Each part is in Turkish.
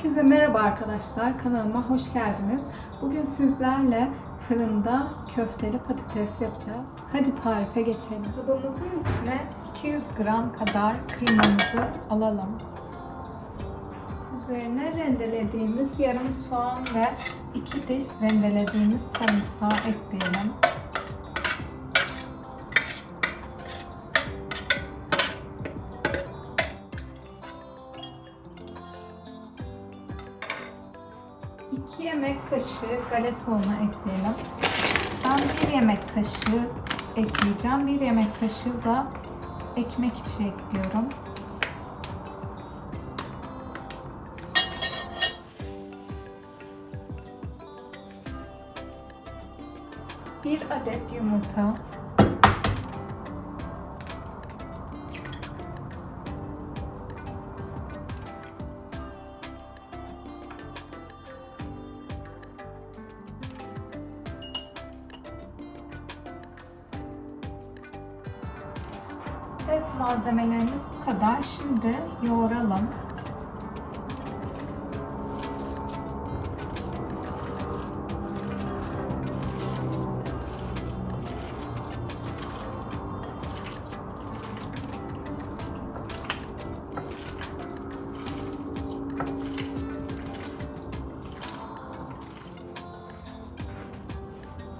Herkese merhaba arkadaşlar. Kanalıma hoş geldiniz. Bugün sizlerle fırında köfteli patates yapacağız. Hadi tarife geçelim. Kabımızın içine 200 gram kadar kıymamızı alalım. Üzerine rendelediğimiz yarım soğan ve 2 diş rendelediğimiz sarımsağı ekleyelim. Kaşığı galeta unu ekleyelim. Ben bir yemek kaşığı ekleyeceğim. Bir yemek kaşığı da ekmek içi ekliyorum. Bir adet yumurta. Evet malzemelerimiz bu kadar. Şimdi yoğuralım.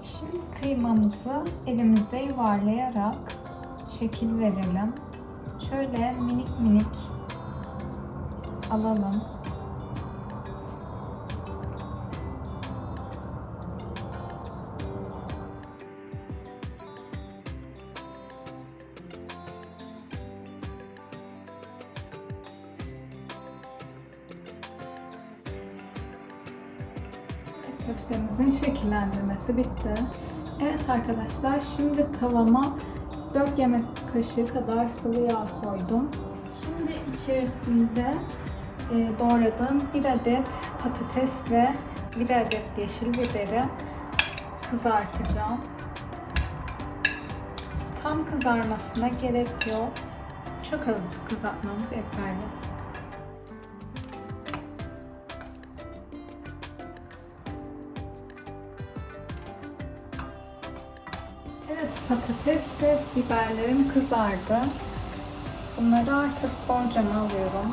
Şimdi kıymamızı elimizde yuvarlayarak şekil verelim. Şöyle minik minik alalım. Köftemizin şekillendirmesi bitti. Evet arkadaşlar şimdi tavama 4 yemek kaşığı kadar sıvı yağ koydum. Şimdi içerisinde e, doğradığım bir adet patates ve bir adet yeşil biberi kızartacağım. Tam kızarmasına gerek yok. Çok azıcık kızartmamız yeterli. Patates ve biberlerim kızardı. Bunları artık borcama alıyorum.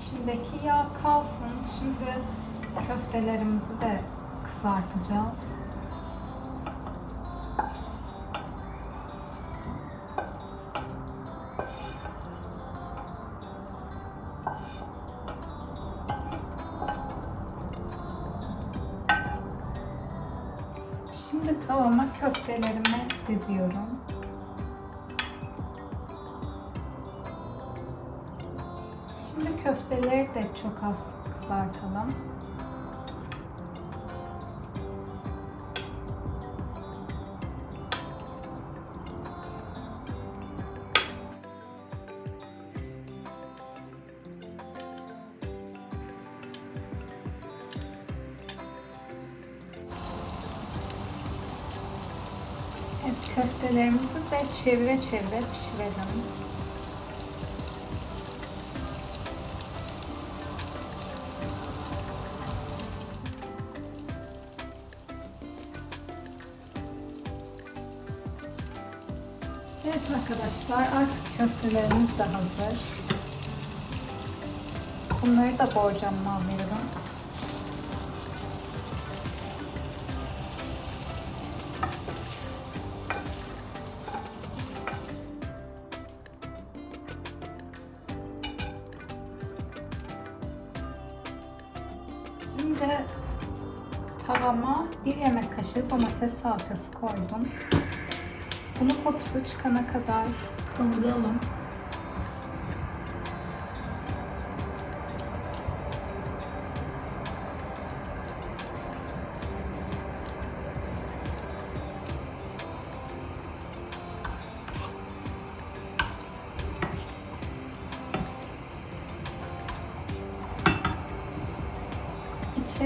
İçindeki yağ kalsın. Şimdi köftelerimizi de kızartacağız. Şimdi tavama köftelerimi diziyorum. Şimdi köfteleri de çok az kızartalım. Köftelerimizi de çevire çevire pişirelim. Evet arkadaşlar artık köftelerimiz de hazır. Bunları da borcamma alıyorum. Şimdi tavama bir yemek kaşığı domates salçası koydum. Bunu kokusu çıkana kadar kavuralım.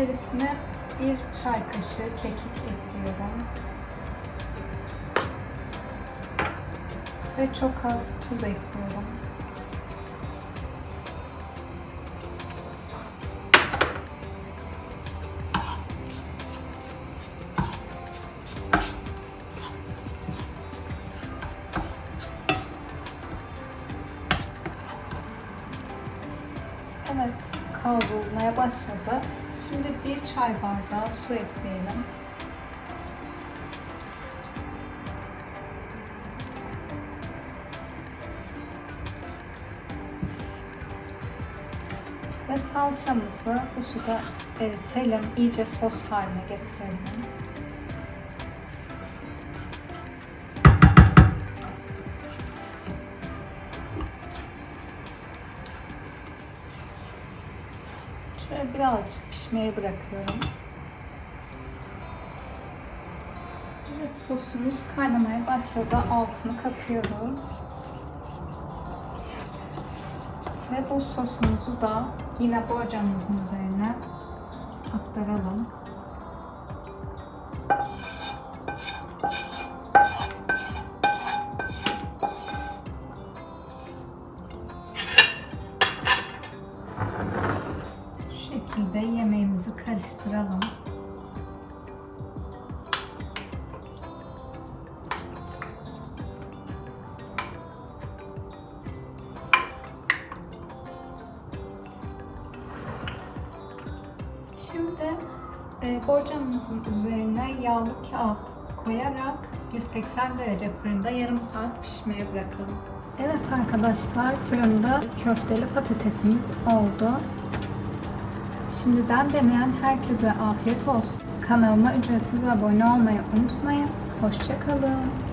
İçerisine bir çay kaşığı kekik ekliyorum. Ve çok az tuz ekliyorum. Evet, kavrulmaya başladı. Şimdi bir çay bardağı su ekleyelim. Ve salçamızı bu suda eritelim. iyice sos haline getirelim. Şöyle birazcık pişmeye bırakıyorum. Evet sosumuz kaynamaya başladı. Altını kapıyorum. Ve bu sosumuzu da yine borcamımızın üzerine aktaralım. Şekilde yemeğimizi karıştıralım. Şimdi e, borcamımızın üzerine yağlı kağıt koyarak 180 derece fırında yarım saat pişmeye bırakalım. Evet arkadaşlar fırında köfteli patatesimiz oldu. Şimdiden deneyen herkese afiyet olsun. Kanalıma ücretsiz abone olmayı unutmayın. Hoşçakalın.